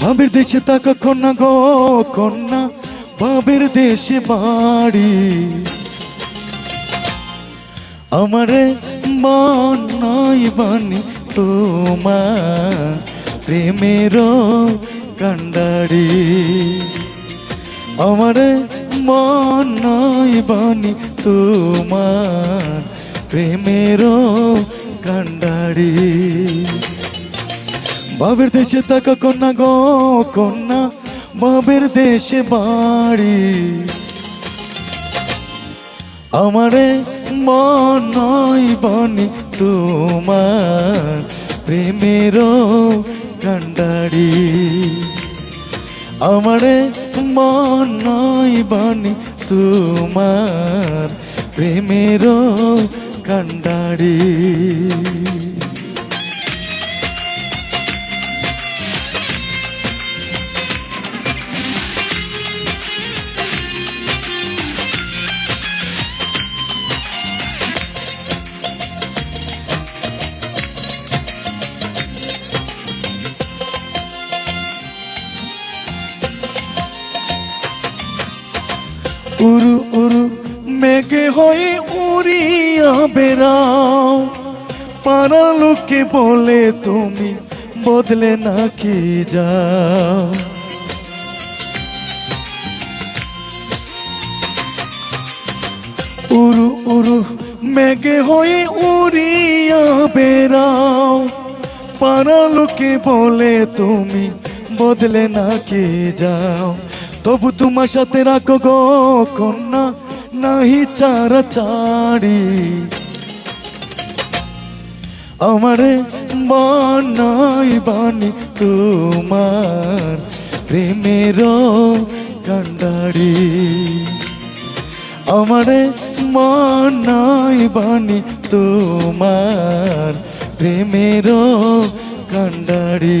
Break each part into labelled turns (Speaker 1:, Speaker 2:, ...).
Speaker 1: বাবের দেশে তাকা কন্যা গো, কন্যা, বাবের দেশে বাড়ি। আমারে মন বানি তোমার, প্রেমের কান্ডারি। আমারে মন বানি তোমার, প্রেমের কান্ডারি। বাবের দেশে তাকা কন্যা গো, কন্যা। বাবের দেশে বাড়ি। আমারে মন নয় বনি তোমার প্রেমের কান্ডারি আমারে মন নয় বনি তোমার প্রেমের কান্ডারি উরু উরু মেঘে হয়ে উড়িয়া বেড়াও। পাড়া লোকে বলে, তুমি বদলে নাকি যাও? উরু উরু মেঘে হয়ে উড়িয়া বেড়াও। পাড়া লোকে বলে, তুমি বদলে নাকি যাও? তবু তোমার সাথে রাখো গো কন্যা, নাহি চারা চারি। আমারে বানাই বানি তোমার প্রেমের কান্ডারি। আমারে মানাই বানি তোমার প্রেমের কান্ডারি।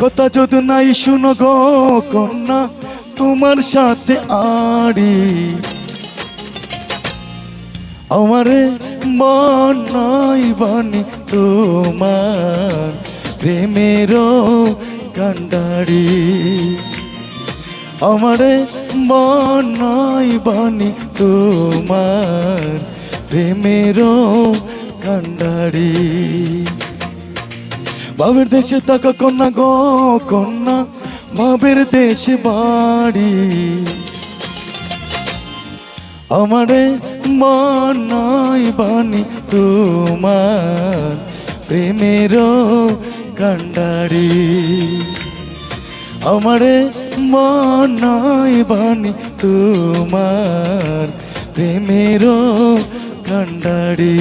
Speaker 1: কথা যদি নাই শুনো গো কন্যা, তোমার সাথে আড়ি। আমারে মন নাই বানি তোমার, প্রেমের কান্ডারি। আমারে মন নাই বানি তোমার, প্রেমের কান্ডারি। বাবের দেশে তাকা কন্যা গো, কন্যা। বাবের দেশে বাড়ি। আমারে মন নাই বানি তোমার প্রেমের কান্ডারি। আমারে মন নাই বানি তোমার প্রেমের কান্ডারি।